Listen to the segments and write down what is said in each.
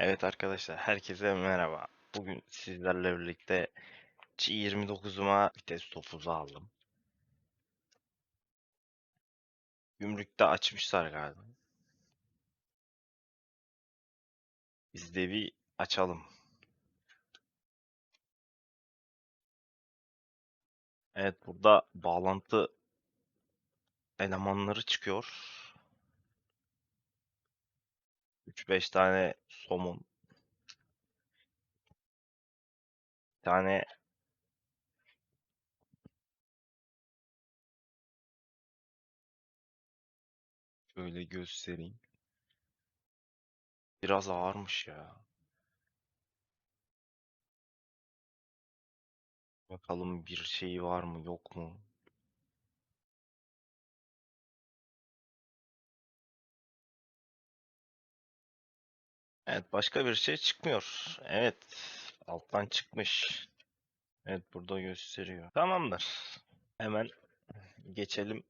Evet arkadaşlar, herkese merhaba. Bugün sizlerle birlikte G29'uma vites topuzu aldım. Gümrükte açmışlar galiba. Biz de bir açalım. Evet burada bağlantı elemanları çıkıyor. 3-5 tane somun. Bir tane şöyle göstereyim. Biraz ağırmış ya. Bakalım bir şey var mı yok mu? Evet başka bir şey çıkmıyor. Evet alttan çıkmış. Evet burada gösteriyor. Tamamdır. Hemen geçelim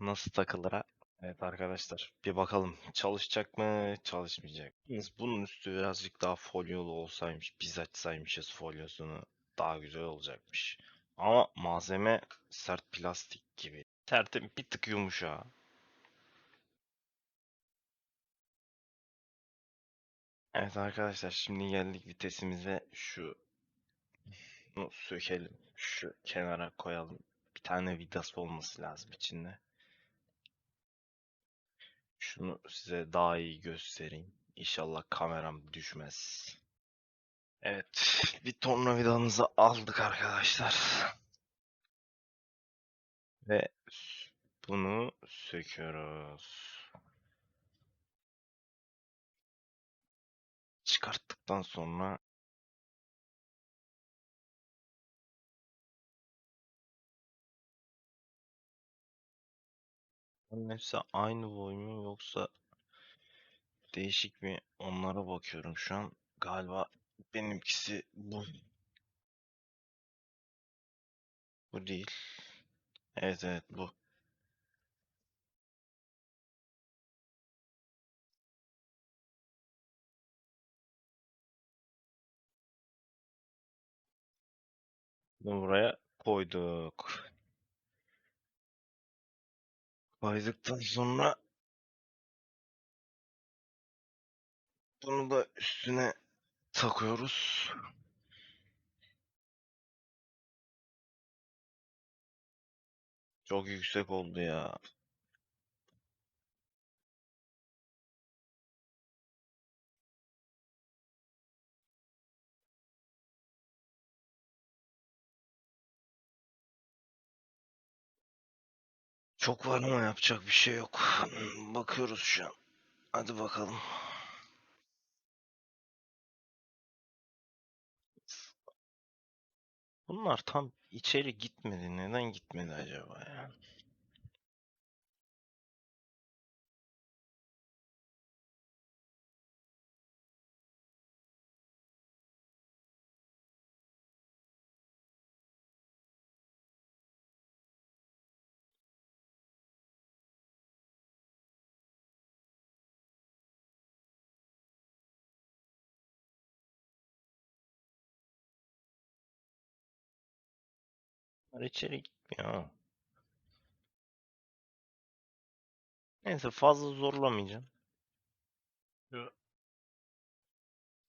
nasıl takılır'a. Evet arkadaşlar bir bakalım çalışacak mı çalışmayacak. Bunun üstü birazcık daha folyolu olsaymış biz açsaymışız folyosunu daha güzel olacakmış. Ama malzeme sert plastik gibi. Serti bir tık yumuşağı. Evet arkadaşlar şimdi geldik vitesimize şu bunu sökelim. Şu kenara koyalım. Bir tane vidası olması lazım içinde. Şunu size daha iyi göstereyim. İnşallah kameram düşmez. Evet, bir tornavidamızı aldık arkadaşlar. Ve bunu söküyoruz. Çıkarttıktan sonra Bunların aynı boy mu yoksa değişik mi? Onlara bakıyorum şu an. Galiba benimkisi bu. Bu değil. Evet evet bu. Bunu buraya koyduk. Koyduktan sonra bunu da üstüne takıyoruz. Çok yüksek oldu ya. Çok var ama yapacak bir şey yok. Bakıyoruz şu an. Hadi bakalım. Bunlar tam içeri gitmedi. Neden gitmedi acaba ya? Bunlar içeri gitmiyor. Neyse fazla zorlamayacağım. Şu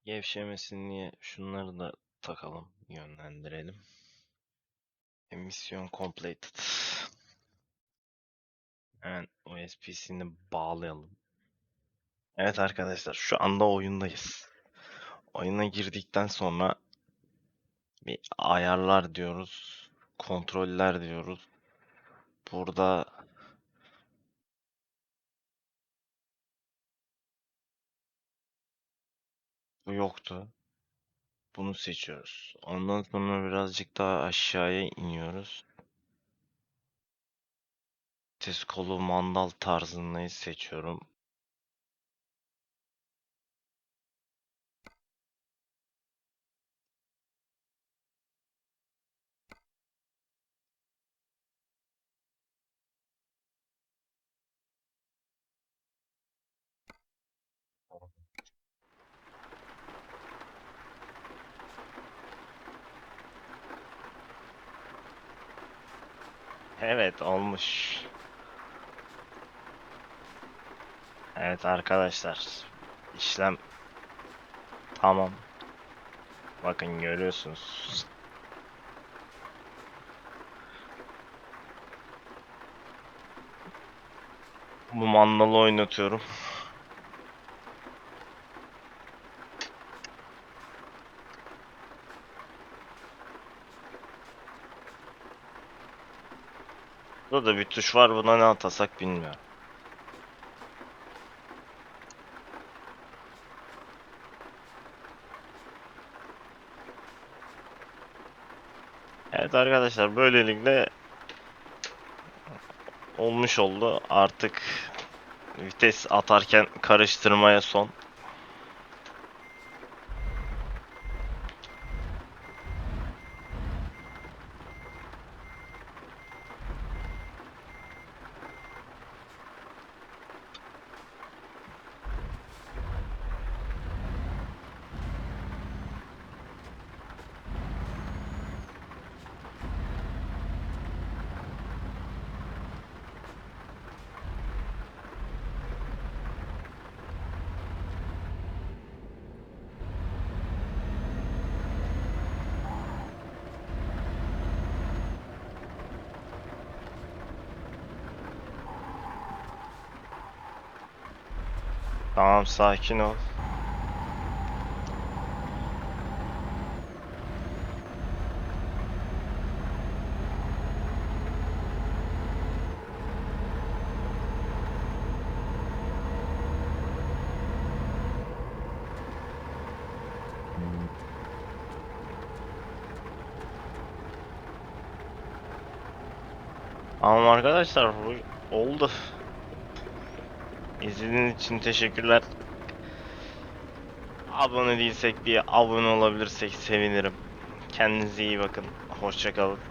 gevşemesin diye şunları da takalım, yönlendirelim. Emisyon completed. Hemen USB'sini bağlayalım. Evet arkadaşlar şu anda oyundayız. Oyuna girdikten sonra bir ayarlar diyoruz. Kontroller diyoruz. Burada bu yoktu. Bunu seçiyoruz. Ondan sonra birazcık daha aşağıya iniyoruz. Test kolu mandal tarzındayı seçiyorum. Evet olmuş. Evet arkadaşlar. işlem tamam. Bakın görüyorsunuz. Bu mandalı oynatıyorum. Burada da bir tuş var. Buna ne atasak bilmiyorum. Evet arkadaşlar böylelikle olmuş oldu. Artık vites atarken karıştırmaya son. Tamam sakin ol. Tamam arkadaşlar oldu. İzlediğiniz için teşekkürler. Abone değilsek bir abone olabilirsek sevinirim. Kendinize iyi bakın. Hoşça kalın.